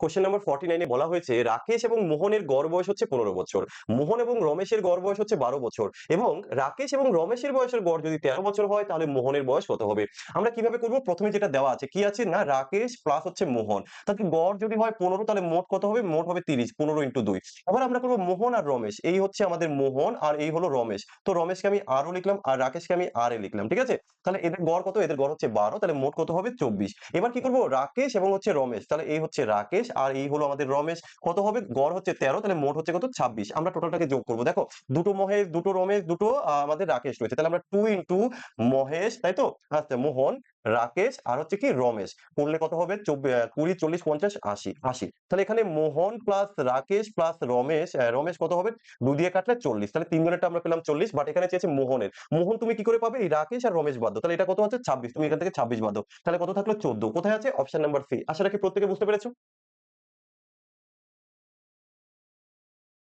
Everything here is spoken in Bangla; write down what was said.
কোশ্চেন নাম্বার ফর্টি নাইনে বলা হয়েছে, রাকেশ এবং মোহনের গড় বয়স হচ্ছে পনেরো বছর। মোহন এবং রমেশের গড় বয়স হচ্ছে বারো বছর। এবং রাকেশ এবং রমেশের বয়সের গড় যদি তেরো বছর হয়, তাহলে মোহনের বয়স কত হবে? আমরা কীভাবে করব? প্রথমে যেটা দেওয়া আছে, কি আছে না? রাকেশ প্লাস হচ্ছে মোহন। তাহলে গড় যদি হয় পনেরো, তাহলে মোট কত হবে? মোট হবে তিরিশ, পনেরো ইন্টু দুই। এবার আমরা করব মোহন আর রমেশ। এই হচ্ছে আমাদের মোহন আর এই হলো রমেশ। তো রমেশকে আমি আরও লিখলাম আর রাকেশকে আমি আর এ লিখলাম, ঠিক আছে? তাহলে এদের গড় কত? এদের গড় হচ্ছে বারো, তাহলে মোট কত হবে? চব্বিশ। এবার কি করব? রাকেশ এবং হচ্ছে রমেশ। তাহলে এই হচ্ছে রাকেশ আর এই হলো আমাদের রমেশ। কত হবে? গড় হচ্ছে তেরো, তাহলে মোট হচ্ছে কত? ছাব্বিশ। আমরা টোটালটাকে যোগ করব। দেখো, দুটো মহেশ, দুটো রমেশ, দুটো আমাদের রাকেশ রয়েছে। তাহলে আমরা টু ইন্টু মহেশ, তাই তো? আচ্ছা মোহন, রাকেশ আর হচ্ছে কি রমেশ। করলে কত হবে? কুড়ি, চল্লিশ, পঞ্চাশ, আশি আশি। তাহলে এখানে মোহন প্লাস রাকেশ প্লাস রমেশ রমেশ কত হবে? দুই দিয়ে কাটলে চল্লিশ। তাহলে তিন তিনজনেরটা আমরা পেলাম চল্লিশ বাট এখানে চেয়েছে মোহনের। মোহন তুমি কি করে পাবে? এই রাকেশ আর রমেশ বাদ তাহলে এটা কত হচ্ছে ছাব্বিশ। তুমি এখান থেকে ছাব্বিশ বাদ তাহলে কত থাকল? চোদ্দ। কোথায় আছে? অপশন নাম্বার সি আশা রাখি প্রত্যেকে বুঝতে পেরেছ?